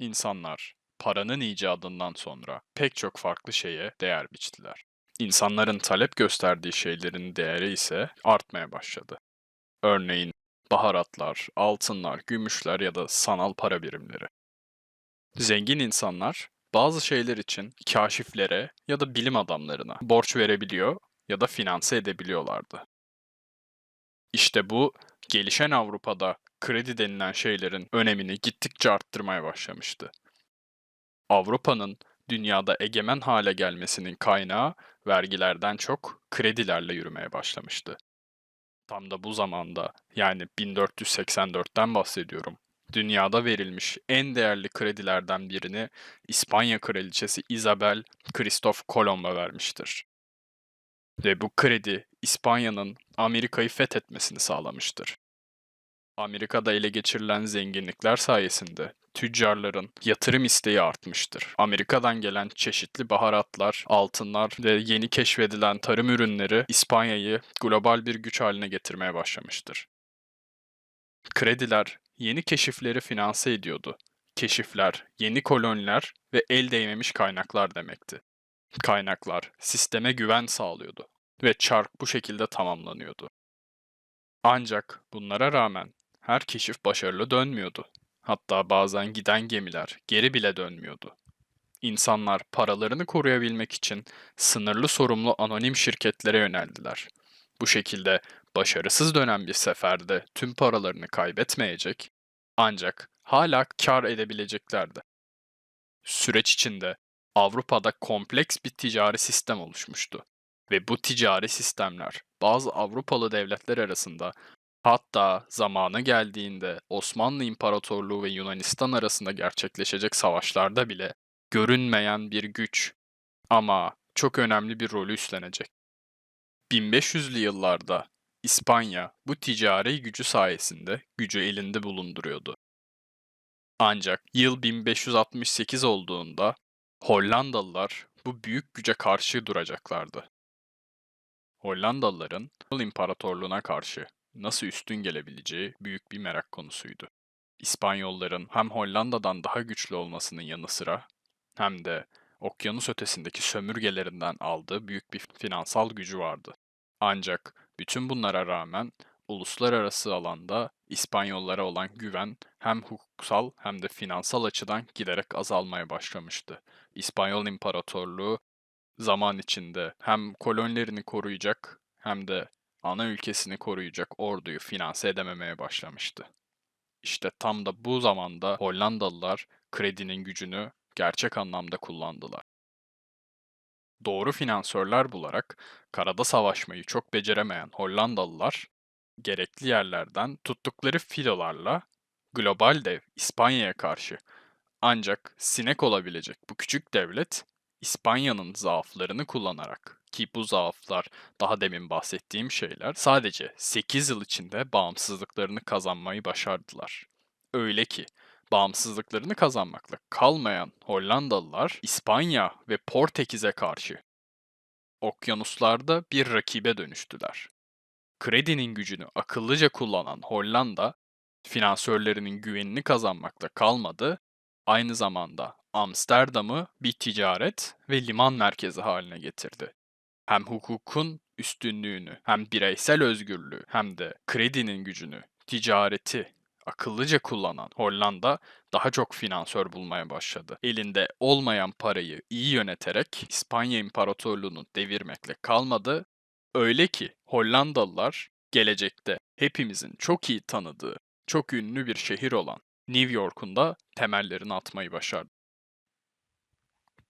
İnsanlar paranın icadından sonra pek çok farklı şeye değer biçtiler. İnsanların talep gösterdiği şeylerin değeri ise artmaya başladı. Örneğin baharatlar, altınlar, gümüşler ya da sanal para birimleri. Zengin insanlar bazı şeyler için kaşiflere ya da bilim adamlarına borç verebiliyor ya da finanse edebiliyorlardı. İşte bu gelişen Avrupa'da kredi denilen şeylerin önemini gittikçe arttırmaya başlamıştı. Avrupa'nın dünyada egemen hale gelmesinin kaynağı vergilerden çok kredilerle yürümeye başlamıştı. Tam da bu zamanda yani 1484'ten bahsediyorum. Dünyada verilmiş en değerli kredilerden birini İspanya kraliçesi Isabel Kristof Kolomb'a vermiştir. Ve bu kredi İspanya'nın Amerika'yı fethetmesini sağlamıştır. Amerika'da ele geçirilen zenginlikler sayesinde tüccarların yatırım isteği artmıştır. Amerika'dan gelen çeşitli baharatlar, altınlar ve yeni keşfedilen tarım ürünleri İspanya'yı global bir güç haline getirmeye başlamıştır. Krediler yeni keşifleri finanse ediyordu. Keşifler, yeni koloniler ve el değmemiş kaynaklar demekti. Kaynaklar sisteme güven sağlıyordu ve çark bu şekilde tamamlanıyordu. Ancak bunlara rağmen her keşif başarılı dönmüyordu. Hatta bazen giden gemiler geri bile dönmüyordu. İnsanlar paralarını koruyabilmek için sınırlı sorumlu anonim şirketlere yöneldiler. Bu şekilde başarısız dönen bir seferde tüm paralarını kaybetmeyecek ancak hala kar edebileceklerdi. Süreç içinde Avrupa'da kompleks bir ticari sistem oluşmuştu ve bu ticari sistemler bazı Avrupalı devletler arasında hatta zamanı geldiğinde Osmanlı İmparatorluğu ve Yunanistan arasında gerçekleşecek savaşlarda bile görünmeyen bir güç ama çok önemli bir rolü üstlenecek. 1500'lü yıllarda İspanya bu ticari gücü sayesinde gücü elinde bulunduruyordu. Ancak yıl 1568 olduğunda Hollandalılar bu büyük güce karşı duracaklardı. Hollandalıların İmparatorluğu'na karşı nasıl üstün gelebileceği büyük bir merak konusuydu. İspanyolların hem Hollanda'dan daha güçlü olmasının yanı sıra hem de okyanus ötesindeki sömürgelerinden aldığı büyük bir finansal gücü vardı. Ancak bütün bunlara rağmen uluslararası alanda İspanyollara olan güven hem hukuksal hem de finansal açıdan giderek azalmaya başlamıştı. İspanyol İmparatorluğu zaman içinde hem kolonilerini koruyacak hem de ana ülkesini koruyacak orduyu finanse edememeye başlamıştı. İşte tam da bu zamanda Hollandalılar kredinin gücünü gerçek anlamda kullandılar. Doğru finansörler bularak karada savaşmayı çok beceremeyen Hollandalılar gerekli yerlerden tuttukları filolarla global dev İspanya'ya karşı ancak sinek olabilecek bu küçük devlet İspanya'nın zaaflarını kullanarak ki bu zaaflar daha demin bahsettiğim şeyler sadece 8 yıl içinde bağımsızlıklarını kazanmayı başardılar. Öyle ki bağımsızlıklarını kazanmakla kalmayan Hollandalılar İspanya ve Portekiz'e karşı okyanuslarda bir rakibe dönüştüler. Kredinin gücünü akıllıca kullanan Hollanda, finansörlerinin güvenini kazanmakla kalmadı, aynı zamanda Amsterdam'ı bir ticaret ve liman merkezi haline getirdi. Hem hukukun üstünlüğünü, hem bireysel özgürlüğü, hem de kredinin gücünü, ticareti akıllıca kullanan Hollanda daha çok finansör bulmaya başladı. Elinde olmayan parayı iyi yöneterek İspanya İmparatorluğunu devirmekle kalmadı. Öyle ki Hollandalılar gelecekte hepimizin çok iyi tanıdığı, çok ünlü bir şehir olan New York'un da temellerini atmayı başardı.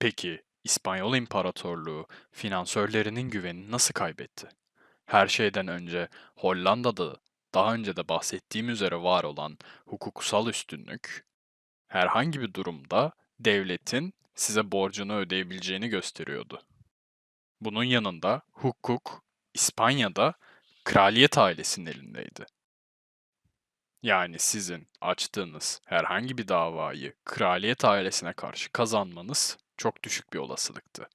Peki İspanyol İmparatorluğu finansörlerinin güvenini nasıl kaybetti? Her şeyden önce Hollanda'da daha önce de bahsettiğim üzere var olan hukuksal üstünlük herhangi bir durumda devletin size borcunu ödeyebileceğini gösteriyordu. Bunun yanında hukuk İspanya'da kraliyet ailesinin elindeydi. Yani sizin açtığınız herhangi bir davayı kraliyet ailesine karşı kazanmanız çok düşük bir olasılıktı.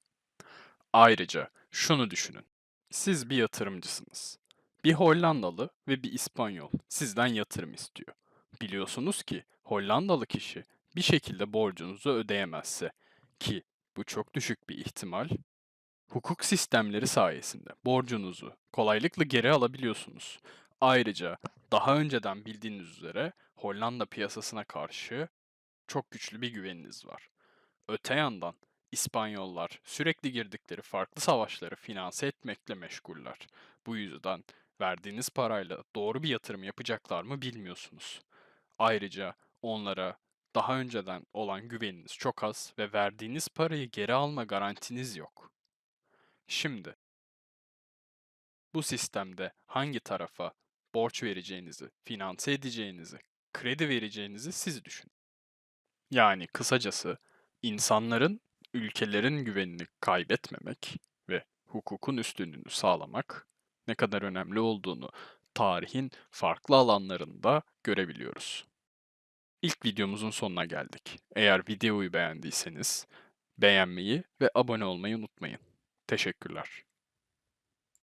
Ayrıca şunu düşünün. Siz bir yatırımcısınız. Bir Hollandalı ve bir İspanyol sizden yatırım istiyor. Biliyorsunuz ki Hollandalı kişi bir şekilde borcunuzu ödeyemezse ki bu çok düşük bir ihtimal, hukuk sistemleri sayesinde borcunuzu kolaylıkla geri alabiliyorsunuz. Ayrıca daha önceden bildiğiniz üzere Hollanda piyasasına karşı çok güçlü bir güveniniz var. Öte yandan İspanyollar sürekli girdikleri farklı savaşları finanse etmekle meşguller. Bu yüzden verdiğiniz parayla doğru bir yatırım yapacaklar mı bilmiyorsunuz. Ayrıca onlara daha önceden olan güveniniz çok az ve verdiğiniz parayı geri alma garantiniz yok. Şimdi bu sistemde hangi tarafa borç vereceğinizi, finanse edeceğinizi, kredi vereceğinizi siz düşünün. Yani kısacası insanların ülkelerin güvenini kaybetmemek ve hukukun üstünlüğünü sağlamak ne kadar önemli olduğunu tarihin farklı alanlarında görebiliyoruz. İlk videomuzun sonuna geldik. Eğer videoyu beğendiyseniz beğenmeyi ve abone olmayı unutmayın. Teşekkürler.